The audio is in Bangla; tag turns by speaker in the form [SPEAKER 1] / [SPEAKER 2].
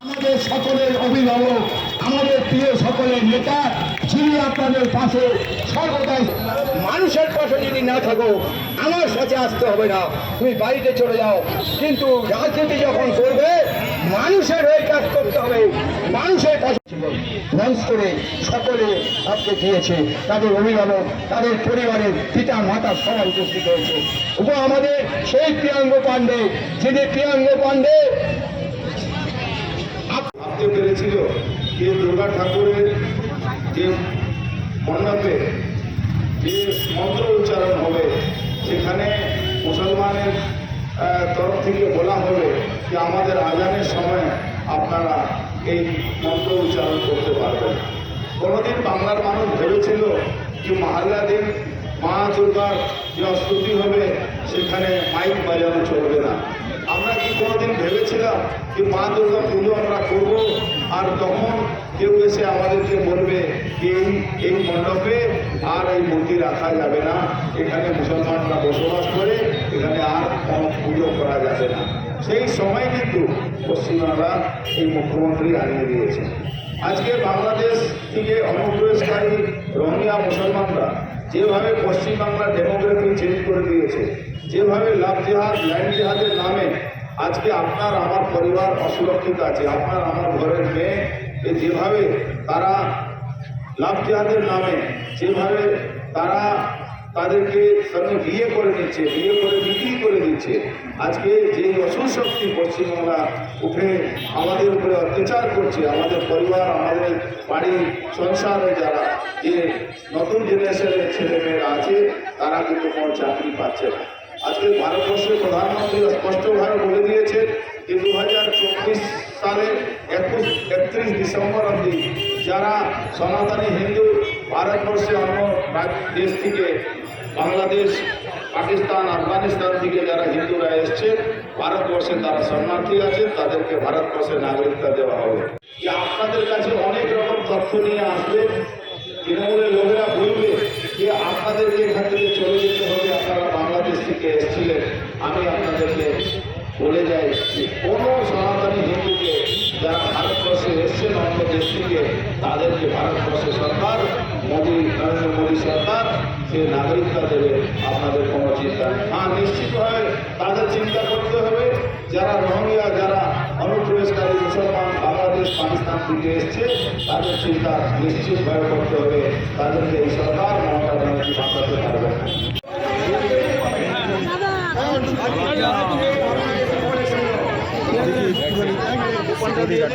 [SPEAKER 1] আমাদের সকলের অভিভাবক, আমাদের প্রিয় সকলের নেতা, যিনি আপনাদের পাশে, সর্বদাই মানুষের পাশে যদি না থাকো, আমার সাথে আসতে হবে না। তুমি বাড়িতে চলে যাও। কিন্তু রাজনীতি যখন করবে, মানুষের হয়ে কাজ করতে হবে। লঞ্চ করে সকলে আপনি দিয়েছে। তাদের অভিভাবক তাদের পরিবারের পিতা, মাতা সবাই উপস্থিত হয়েছে। উপ আমাদের সেই প্রিয়াঙ্গ পাণ্ডে, যিনি প্রিয়াঙ্গ পাণ্ডে
[SPEAKER 2] ভাবতে পেরেছিল যে দুর্গা ঠাকুরের যে মণ্ডপে যে মন্ত্র উচ্চারণ হবে, সেখানে মুসলমানের তরফ থেকে বলা হবে যে আমাদের আজানের সময় আপনারা এই মন্ত্র উচ্চারণ করতে পারবেন কোনোদিন বাংলার মানুষ ভেবেছিল যে মহাল্লা দিন মা দুর্গার যে স্তুতি হবে, সেখানে মাইক বাজানো চলবে না। আমরা কি কোনোদিন ভেবেছিলাম যে মা দুর্গা পুজো আমরা করব? আর তখন কেউ এসে আমাদেরকে বলবে এই এই মণ্ডপে আর এই মূর্তি রাখা যাবে না। এখানে মুসলমানরা বসবাস করে, এখানে আর পুজো করা যাবে না। সেই সময় কিন্তু পশ্চিমবাংলা এই মুখ্যমন্ত্রী হারিয়ে দিয়েছে আজকে বাংলাদেশ থেকে অনুপ্রবেশকারী রোহিঙ্গা মুসলমানরা যেভাবে পশ্চিমবাংলার ডেমোগ্রাফি চেঞ্জ করে দিয়েছে, যেভাবে লাভ জেহাদ ল্যান্ড জেহাদের নামে আজকে আপনার আমার পরিবার অসুরক্ষিত আছে, আপনার আমার ঘরের মেয়ে যেভাবে তারা লাভ জেহাদের নামে, যেভাবে তারা তাদেরকে সঙ্গে বিয়ে করে নিচ্ছে বিয়ে করে বিক্রি করে দিচ্ছে। আজকে যে অসুর শক্তি পশ্চিমবাংলা উঠে আমাদের উপরে অত্যাচার করছে, আমাদের পরিবার, আমাদের বাড়ি, সংসারে যারা, যে নতুন জেনারেশনের ছেলেমেয়েরা আছে, তারা কিন্তু কোনো চাকরি পাচ্ছে না। আজকে ভারতবর্ষের প্রধানমন্ত্রী স্পষ্টভাবে বলে দিয়েছে যে দু হাজার চব্বিশ সালে একুশ, একত্রিশ ডিসেম্বর অবধি যারা সনাতনী হিন্দু ভারতবর্ষে অন্য দেশ থেকে বাংলাদেশ, পাকিস্তান, আফগানিস্তান থেকে যারা হিন্দুরা এসছে, ভারতবর্ষে তারা শরণার্থী আছে, তাদেরকে ভারতবর্ষের নাগরিকতা দেওয়া হবে। যে আপনাদের কাছে অনেক রকম তথ্য নিয়ে আসবে, তৃণমূলের লোকেরা বলবে যে আপনাদেরকে এখান থেকে চলে যেতে হবে, আপনারা বাংলাদেশ থেকে এসেছিলেন। আমি আপনাদেরকে বলে যাই যে কোনো সনাতনী হিন্দুকে যারা ভারতবর্ষে এসছেন অন্য দেশ থেকে, তাদেরকে ভারতবর্ষের সরকার, মোদী, নরেন্দ্র মোদী সরকার, সে নাগরিকতা দেবে আপনাদের কোনো চিন্তা হ্যাঁ নিশ্চিতভাবে তাদের চিন্তা করতে হবে, যারা রোহিঙ্গা, যারা অনুপ্রবেশকারী মুসলমান বাংলাদেশ, পাকিস্তান থেকে এসছে, তাদের চিন্তা নিশ্চিতভাবে করতে হবে। তাদেরকে এই সরকার মমতা ব্যানার্জি বাঁচাতে পারবে
[SPEAKER 3] Sim.